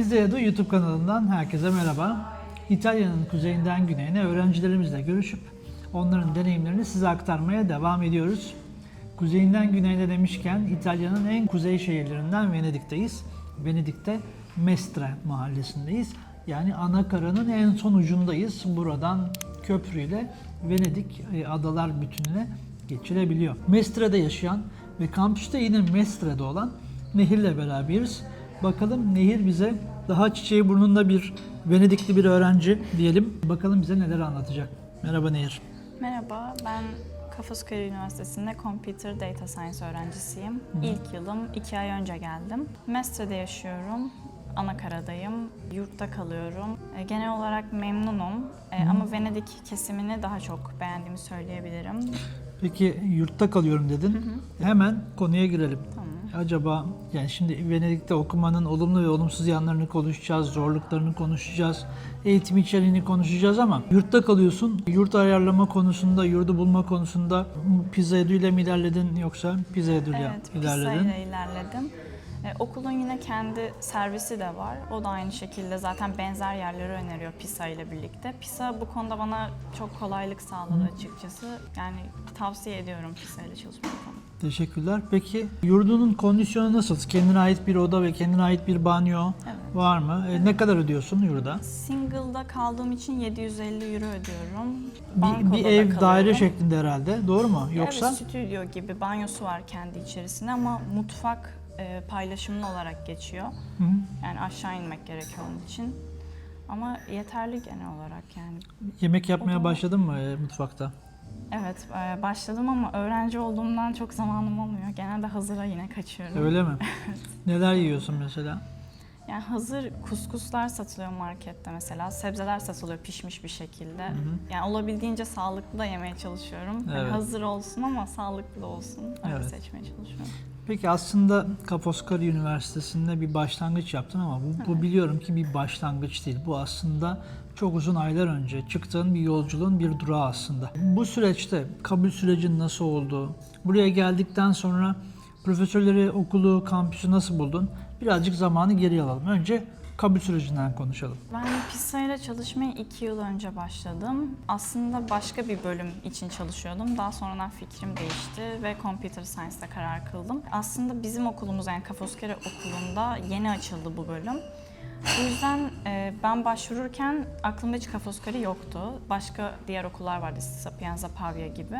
Pizza YouTube kanalından herkese merhaba. İtalya'nın kuzeyinden güneyine öğrencilerimizle görüşüp onların deneyimlerini size aktarmaya devam ediyoruz. Kuzeyinden güneyine demişken İtalya'nın en kuzey şehirlerinden Venedik'teyiz. Venedik'te Mestre mahallesindeyiz. Yani ana karanın en son ucundayız. Buradan köprüyle Venedik e, adalar bütününe geçilebiliyor. Mestre'de yaşayan ve kampüste yine Mestre'de olan Nehir'le beraberiz. Bakalım Nehir bize daha çiçeği burnunda bir Venedikli bir öğrenci diyelim. Bakalım bize neler anlatacak. Merhaba Nehir. Merhaba, ben Kafaskari Üniversitesi'nde Computer Data Science öğrencisiyim. İlk yılım iki ay önce geldim. Mestre'de yaşıyorum. Anakara'dayım, yurtta kalıyorum. E, Genel olarak memnunum E, ama Venedik kesimini daha çok beğendiğimi söyleyebilirim. Peki yurtta kalıyorum dedin. Hemen konuya girelim. Tamam. Acaba yani şimdi Venedik'te okumanın olumlu ve olumsuz yanlarını konuşacağız, zorluklarını konuşacağız, eğitim içeriğini konuşacağız ama yurtta kalıyorsun. Yurt ayarlama konusunda, yurdu bulma konusunda pizza ile mi ilerledin yoksa pizza ile Evet, Pisa ilerledin? ile ilerledim. E, okulun yine kendi servisi de var. O da aynı şekilde zaten benzer yerleri öneriyor Pisa ile birlikte. Pisa bu konuda bana çok kolaylık sağladı açıkçası. Yani tavsiye ediyorum Pisa ile çalışmayı. Teşekkürler. Peki yurdunun kondisyonu nasıl? Kendine ait bir oda ve kendine ait bir banyo Evet. var mı? E, ne kadar ödüyorsun yurda? Single'da kaldığım için 750 euro ödüyorum. Bir, Bankoda bir ev daire kalıyorum. şeklinde herhalde. Doğru mu? Yoksa Evet, stüdyo gibi banyosu var kendi içerisinde ama mutfak e, paylaşımlı olarak geçiyor. Hı hı. Yani aşağı inmek gerekiyor onun için. Ama yeterli genel olarak yani. yemek yapmaya Oda- başladın mı e, mutfakta? Evet e, başladım ama öğrenci olduğumdan çok zamanım olmuyor. Genelde hazıra yine kaçıyorum. Öyle mi? Neler yiyorsun mesela? Yani hazır kuskuslar satılıyor markette mesela. Sebzeler satılıyor pişmiş bir şekilde. Yani olabildiğince sağlıklı da yemeye çalışıyorum. Yani Evet. hazır olsun ama sağlıklı olsun. Öyle Evet. seçmeye çalışıyorum. Peki aslında Ca' Foscari Üniversitesi'nde bir başlangıç yaptın ama bu, bu biliyorum ki bir başlangıç değil. Bu aslında çok uzun aylar önce çıktığın bir yolculuğun bir durağı aslında. Bu süreçte kabul sürecin nasıl oldu? Buraya geldikten sonra profesörleri, okulu, kampüsü nasıl buldun? Birazcık zamanı geri alalım. Önce kabul sürecinden konuşalım. Ben PISA ile çalışmaya iki yıl önce başladım. Aslında başka bir bölüm için çalışıyordum. Daha sonradan fikrim değişti ve Computer Science'da karar kıldım. Aslında bizim okulumuz yani Kafoskere okulunda yeni açıldı bu bölüm. Bu yüzden e, ben başvururken aklımda hiç Kafoskari yoktu. Başka diğer okullar vardı, Sapienza, Pavia gibi.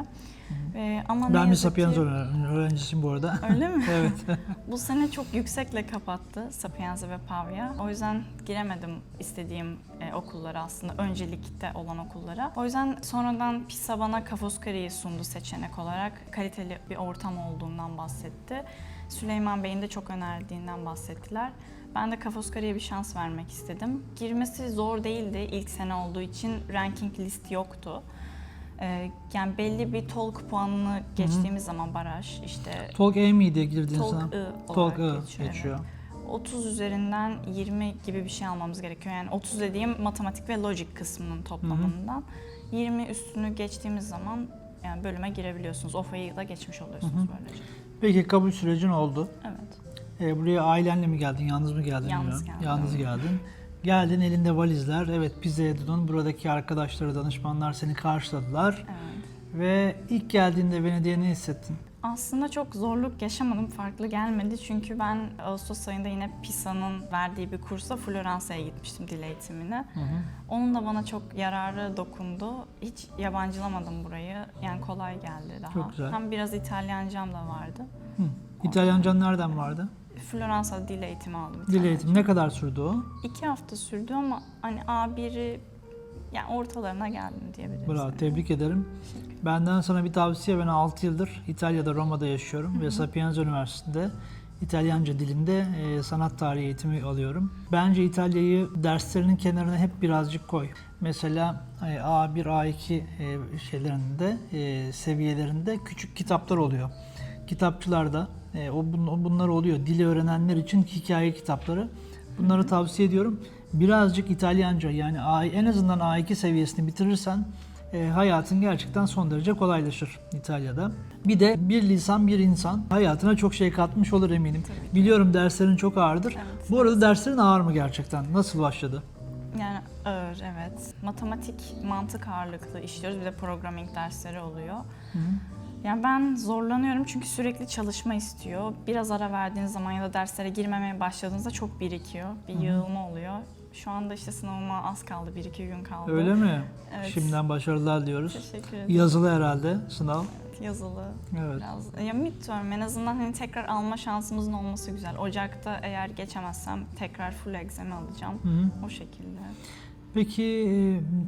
E, ama ne Ben bir yazık Sapienza ki- öğrencisiyim bu arada. Öyle mi? evet. Bu sene çok yüksekle kapattı Sapienza ve Pavia. O yüzden giremedim istediğim e, okullara aslında öncelikte olan okullara. O yüzden sonradan PISA bana Kafoskari'yi sundu seçenek olarak. Kaliteli bir ortam olduğundan bahsetti. Süleyman Bey'in de çok önerdiğinden bahsettiler. Ben de Kafoskari'ye bir şans vermek istedim. Girmesi zor değildi ilk sene olduğu için ranking list yoktu. Ee, yani belli bir TOLK puanını geçtiğimiz zaman baraj işte Talk A mi diye girdin TOLK sen? I geçiyor. evet. geçiyor. 30 üzerinden 20 gibi bir şey almamız gerekiyor. Yani 30 dediğim matematik ve lojik kısmının toplamından. 20 üstünü geçtiğimiz zaman yani bölüme girebiliyorsunuz. OFA'yı da geçmiş oluyorsunuz böylece. Peki kabul sürecin oldu. Evet. Ee, buraya ailenle mi geldin, yalnız mı geldin Yalnız geldim. Yalnız geldin. Geldin elinde valizler. Evet pizza yedin. Buradaki arkadaşları, danışmanlar seni karşıladılar. Evet. Ve ilk geldiğinde Venedik'e ne hissettin? Aslında çok zorluk yaşamadım, farklı gelmedi. Çünkü ben Ağustos ayında yine PISA'nın verdiği bir kursa Floransa'ya gitmiştim dil eğitimine. Onun da bana çok yararı dokundu. Hiç yabancılamadım burayı. Yani kolay geldi daha. Çok güzel. Hem biraz İtalyancam da vardı. Hı. İtalyancan nereden vardı? Floransa dil eğitimi aldım. Dil eğitimi ne kadar sürdü o? İki hafta sürdü ama hani A1'i yani ortalarına geldim diyebiliriz. Bravo, tebrik ederim. Benden sana bir tavsiye. Ben 6 yıldır İtalya'da, Roma'da yaşıyorum ve Sapienza Üniversitesi'nde İtalyanca dilinde e, sanat tarihi eğitimi alıyorum. Bence İtalya'yı derslerinin kenarına hep birazcık koy. Mesela e, A1, A2 e, şeylerinde, e, seviyelerinde küçük kitaplar oluyor. Kitapçılarda e, o bun- o bunlar oluyor. Dili öğrenenler için hikaye kitapları. Bunları tavsiye ediyorum. Birazcık İtalyanca yani en azından A2 seviyesini bitirirsen e, hayatın gerçekten son derece kolaylaşır İtalya'da. Bir de bir lisan bir insan hayatına çok şey katmış olur eminim. Biliyorum derslerin çok ağırdır. Evet. Bu arada derslerin ağır mı gerçekten? Nasıl başladı? Yani ağır evet. Matematik, mantık ağırlıklı işliyoruz. Bir de programming dersleri oluyor. Yani ben zorlanıyorum çünkü sürekli çalışma istiyor. Biraz ara verdiğiniz zaman ya da derslere girmemeye başladığınızda çok birikiyor. Bir yığılma oluyor. Şu anda işte sınavıma az kaldı. Bir iki gün kaldı. Öyle mi? Evet. Şimdiden başarılar diyoruz. Teşekkür ederim. Yazılı herhalde sınav. Yazılı. Evet. Biraz. Ya midterm en azından hani tekrar alma şansımızın olması güzel. Ocak'ta eğer geçemezsem tekrar full egzemi alacağım. Hı hı. O şekilde. Peki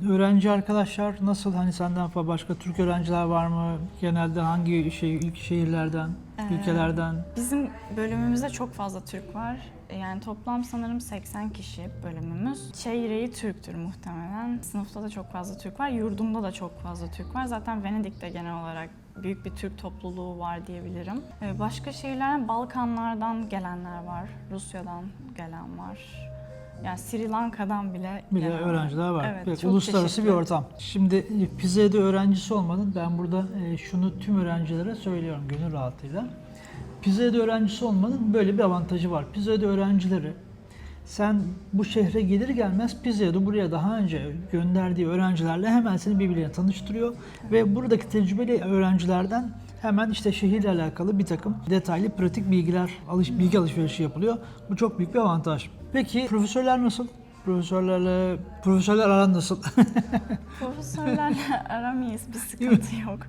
e, öğrenci arkadaşlar nasıl? Hani senden fa- başka Türk öğrenciler var mı? Genelde hangi şey, ilk şehirlerden, Ee, ülkelerden? Bizim bölümümüzde çok fazla Türk var. Yani toplam sanırım 80 kişi bölümümüz. Çeyreği Türktür muhtemelen. Sınıfta da çok fazla Türk var. Yurdumda da çok fazla Türk var. Zaten Venedik'te genel olarak büyük bir Türk topluluğu var diyebilirim. Ee, Başka şehirlerden Balkanlardan gelenler var. Rusya'dan gelen var. Yani Sri Lanka'dan bile Bir de gelen öğrenciler var. Evet, Peki, çok uluslararası bir ortam. Şimdi e, Pizza'da öğrencisi olmanın ben burada e, şunu tüm öğrencilere söylüyorum gönül rahatlığıyla. Pizza'da öğrencisi olmanın böyle bir avantajı var. Pizza'da öğrencileri sen bu şehre gelir gelmez Pizza'da buraya daha önce gönderdiği öğrencilerle hemen seni birbirine tanıştırıyor ve buradaki tecrübeli öğrencilerden hemen işte şehirle alakalı bir takım detaylı pratik bilgiler, alış, bilgi alışverişi yapılıyor. Bu çok büyük bir avantaj. Peki profesörler nasıl? Profesörlerle profesörler aran nasıl? Profesörlerle aramayız, bir sıkıntı yok.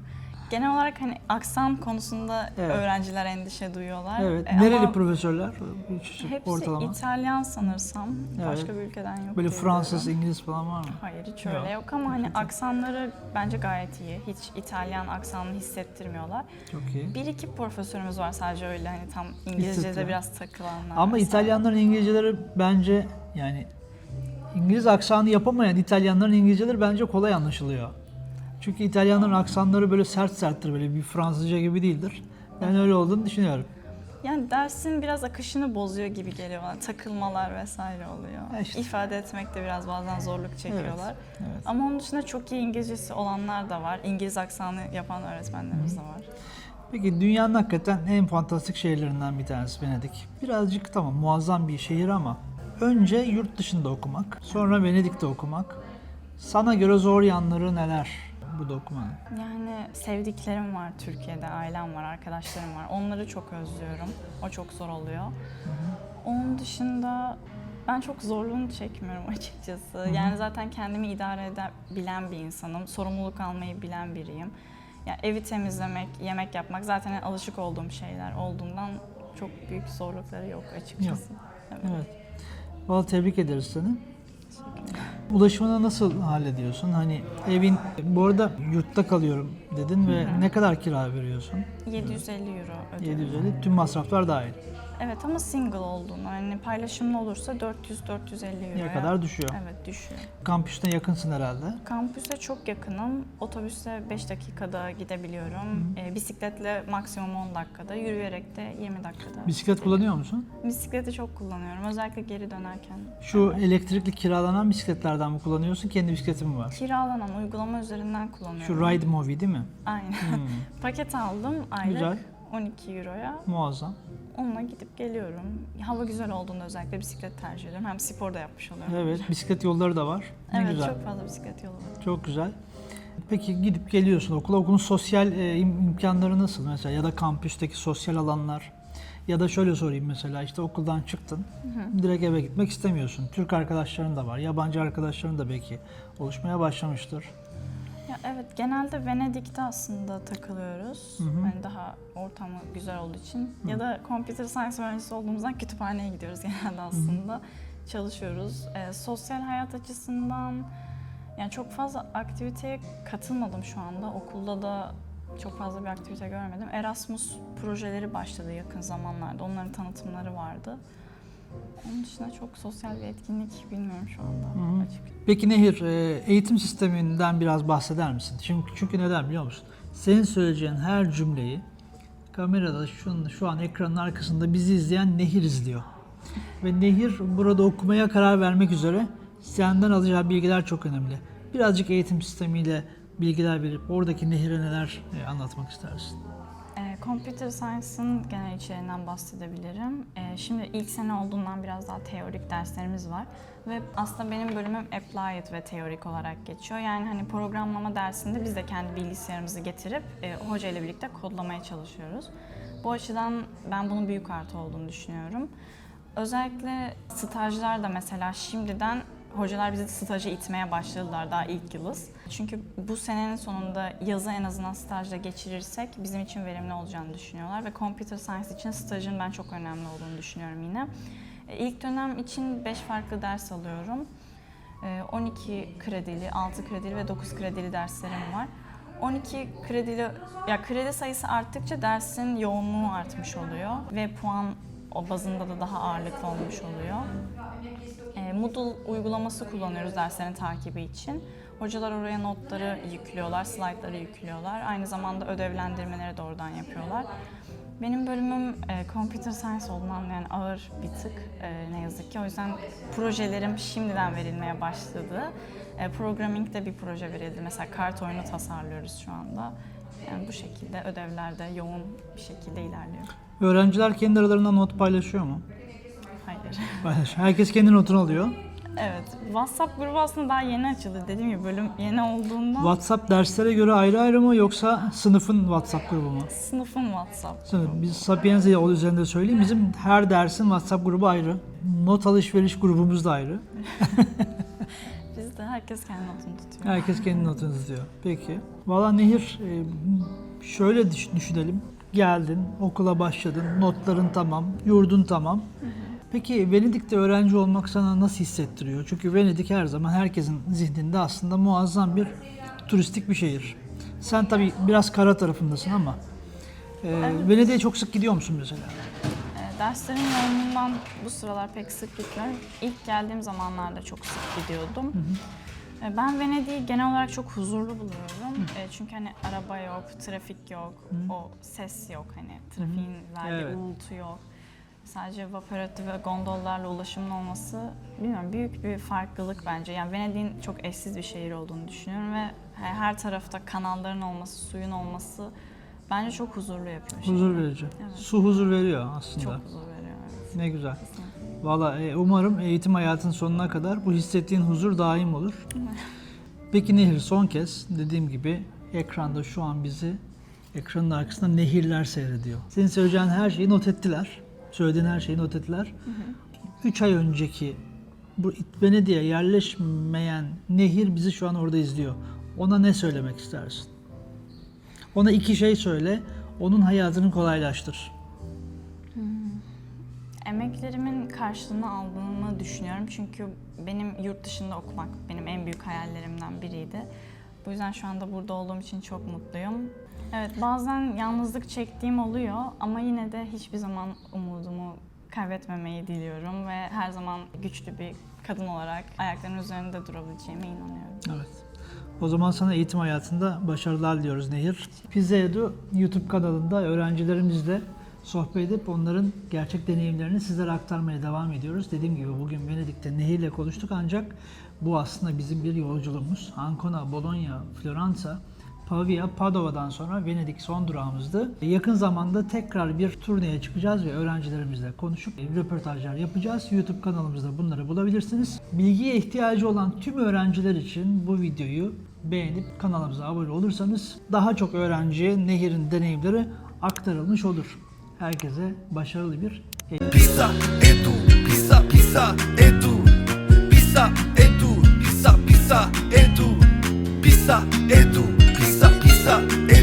Genel olarak hani aksan konusunda Evet. öğrenciler endişe duyuyorlar. evet. E, Nereli ama profesörler? Hepsi ortalama. İtalyan sanırsam. Evet. Başka bir ülkeden yok. Böyle diye Fransız, biliyorum. İngiliz falan var mı? Hayır hiç öyle Yok. yok ama hani aksanları bence gayet iyi. Hiç İtalyan aksanını hissettirmiyorlar. Çok iyi. Bir iki profesörümüz var sadece öyle hani tam İngilizce'de Hissettiriyor. biraz takılanlar. Ama vesaire. İtalyanların İngilizceleri bence yani İngiliz aksanı yapamayan İtalyanların İngilizceleri bence kolay anlaşılıyor. Çünkü İtalyanların aksanları böyle sert serttir böyle bir Fransızca gibi değildir. Ben öyle olduğunu düşünüyorum. Yani dersin biraz akışını bozuyor gibi geliyor bana. Takılmalar vesaire oluyor. İşte. İfade etmekte biraz bazen zorluk çekiyorlar. Evet. Ama onun dışında çok iyi İngilizcesi olanlar da var. İngiliz aksanı yapan öğretmenlerimiz de var. Peki dünyanın hakikaten en fantastik şehirlerinden bir tanesi Venedik. Birazcık tamam muazzam bir şehir ama önce yurt dışında okumak, sonra Venedik'te okumak. Sana göre zor yanları neler bu da okumanın? Yani sevdiklerim var Türkiye'de, ailem var, arkadaşlarım var. Onları çok özlüyorum. O çok zor oluyor. Onun dışında ben çok zorluğunu çekmiyorum açıkçası. Yani zaten kendimi idare edebilen bir insanım. Sorumluluk almayı bilen biriyim. Yani evi temizlemek, yemek yapmak zaten alışık olduğum şeyler olduğundan çok büyük zorlukları yok açıkçası. Evet. Evet. Vallahi tebrik ederiz seni. Ulaşımını nasıl hallediyorsun? Hani evin, bu arada yurtta kalıyorum dedin ve ne kadar kira veriyorsun? 750 euro ödüyorum. 750, tüm masraflar dahil. Evet ama single olduğunu, hani paylaşımlı olursa 400-450 euroya. Ne kadar düşüyor? Evet düşüyor. Kampüsten yakınsın herhalde. Kampüse çok yakınım. Otobüste 5 dakikada gidebiliyorum. Ee, bisikletle maksimum 10 dakikada, yürüyerek de 20 dakikada. Bisiklet kullanıyor musun? Bisikleti çok kullanıyorum. Özellikle geri dönerken. Şu elektrikli kiralanan bisikletlerden mi kullanıyorsun? Kendi bisikletin mi var? Kiralanan uygulama üzerinden kullanıyorum. Şu Ride Movie değil mi? Aynen. Hmm, Paket aldım aylık Güzel. 12 euroya. muazzam. Onunla gidip geliyorum. Hava güzel olduğunda özellikle bisiklet tercih ediyorum. Hem spor da yapmış oluyorum. Evet, bisiklet yolları da var. Ne Evet, güzel. çok fazla bisiklet yolu var. Çok güzel. Peki gidip geliyorsun okula. Okulun sosyal e, im- imkanları nasıl mesela? Ya da kampüsteki sosyal alanlar? Ya da şöyle sorayım mesela işte okuldan çıktın. Direkt eve gitmek istemiyorsun. Türk arkadaşların da var. Yabancı arkadaşların da belki oluşmaya başlamıştır. Ya evet genelde Venedik'te aslında takılıyoruz. Yani daha ortamı güzel olduğu için. Ya da computer science öğrencisi olduğumuzdan kütüphaneye gidiyoruz genelde aslında. Çalışıyoruz. Ee, sosyal hayat açısından yani çok fazla aktiviteye katılmadım şu anda. Okulda da çok fazla bir aktivite görmedim. Erasmus projeleri başladı yakın zamanlarda. Onların tanıtımları vardı. Onun dışında çok sosyal bir etkinlik bilmiyorum şu anda açıkçası. Peki Nehir, e, eğitim sisteminden biraz bahseder misin? Çünkü, çünkü neden biliyor musun? Senin söyleyeceğin her cümleyi kamerada şu, şu an ekranın arkasında bizi izleyen Nehir izliyor. Ve Nehir burada okumaya karar vermek üzere senden alacağı bilgiler çok önemli. Birazcık eğitim sistemiyle bilgiler verip oradaki nehire neler e, anlatmak istersin? Computer Science'ın genel içeriğinden bahsedebilirim. E, şimdi ilk sene olduğundan biraz daha teorik derslerimiz var. Ve aslında benim bölümüm Applied ve teorik olarak geçiyor. Yani hani programlama dersinde biz de kendi bilgisayarımızı getirip e, hoca ile birlikte kodlamaya çalışıyoruz. Bu açıdan ben bunun büyük artı olduğunu düşünüyorum. Özellikle stajlar da mesela şimdiden hocalar bizi staja itmeye başladılar daha ilk yılız. Çünkü bu senenin sonunda yazı en azından stajda geçirirsek bizim için verimli olacağını düşünüyorlar ve computer science için stajın ben çok önemli olduğunu düşünüyorum yine. E, İlk dönem için 5 farklı ders alıyorum. E, 12 kredili, 6 kredili ve 9 kredili derslerim var. 12 kredili, ya kredi sayısı arttıkça dersin yoğunluğu artmış oluyor ve puan o bazında da daha ağırlıklı olmuş oluyor. Moodle uygulaması kullanıyoruz derslerin takibi için. Hocalar oraya notları yüklüyorlar, slaytları yüklüyorlar. Aynı zamanda ödevlendirmeleri de oradan yapıyorlar. Benim bölümüm e, computer science olduğundan yani ağır bir tık e, ne yazık ki. O yüzden projelerim şimdiden verilmeye başladı. E, programming'de bir proje verildi. Mesela kart oyunu tasarlıyoruz şu anda. Yani bu şekilde ödevlerde yoğun bir şekilde ilerliyor. Öğrenciler kendi aralarında not paylaşıyor mu? Hayır. Herkes kendi notunu alıyor. Evet. WhatsApp grubu aslında daha yeni açıldı. Dediğim gibi bölüm yeni olduğundan WhatsApp derslere göre ayrı ayrı mı yoksa sınıfın WhatsApp grubu mu? sınıfın WhatsApp. Sınıf. Biz Sapiensa'yı o üzerinde söyleyeyim. Bizim her dersin WhatsApp grubu ayrı. Not alışveriş grubumuz da ayrı. Bizde herkes kendi notunu tutuyor. Herkes kendi notunu tutuyor. Peki. Valla Nehir e, şöyle düş- düşünelim. Geldin, okula başladın, notların tamam, yurdun tamam. Peki Venedik'te öğrenci olmak sana nasıl hissettiriyor? Çünkü Venedik her zaman herkesin zihninde aslında muazzam bir turistik bir şehir. Sen tabii biraz kara tarafındasın ama e, Venedik'e çok sık gidiyor musun mesela? E, derslerin yoğunluğundan bu sıralar pek sık gitmiyorum. İlk geldiğim zamanlarda çok sık gidiyordum. E, Ben Venedik'i genel olarak çok huzurlu buluyorum. E, çünkü hani araba yok, trafik yok, o ses yok hani trafiğin verdiği Evet. uğultu yok. Sadece vaporatı ve gondollarla ulaşımın olması bilmiyorum büyük bir farklılık bence. Yani Venedik'in çok eşsiz bir şehir olduğunu düşünüyorum ve her tarafta kanalların olması, suyun olması bence çok huzurlu yapıyor şehri. Huzur verici. Evet. Su huzur veriyor aslında. Çok huzur veriyor. evet. Ne güzel. Valla e, umarım eğitim hayatın sonuna kadar bu hissettiğin huzur daim olur. Peki Nehir son kez dediğim gibi ekranda şu an bizi ekranın arkasında nehirler seyrediyor. Senin söyleyeceğin her şeyi not ettiler. Söylediğin her şeyi not ettiler. 3 ay önceki bu Venedik'e yerleşmeyen nehir bizi şu an orada izliyor. Ona ne söylemek istersin? Ona iki şey söyle. Onun hayatını kolaylaştır. Emeklerimin karşılığını aldığımı düşünüyorum çünkü benim yurt dışında okumak benim en büyük hayallerimden biriydi. Bu yüzden şu anda burada olduğum için çok mutluyum. Evet bazen yalnızlık çektiğim oluyor ama yine de hiçbir zaman umudumu kaybetmemeyi diliyorum ve her zaman güçlü bir kadın olarak ayaklarının üzerinde durabileceğime inanıyorum. Evet. O zaman sana eğitim hayatında başarılar diliyoruz Nehir. Pizza Edu YouTube kanalında öğrencilerimizle sohbet edip onların gerçek deneyimlerini sizlere aktarmaya devam ediyoruz. Dediğim gibi bugün Venedik'te Nehir'le konuştuk ancak bu aslında bizim bir yolculuğumuz. Ancona, Bologna, Floransa, Pavia, Padova'dan sonra Venedik son durağımızdı. Yakın zamanda tekrar bir turneye çıkacağız ve öğrencilerimizle konuşup röportajlar yapacağız. YouTube kanalımızda bunları bulabilirsiniz. Bilgiye ihtiyacı olan tüm öğrenciler için bu videoyu beğenip kanalımıza abone olursanız daha çok öğrenciye Nehir'in deneyimleri aktarılmış olur. Herkese başarılı bir Pisa edu, pisa pisa edu, pisa edu, pisa pisa edu, pisa edu. up.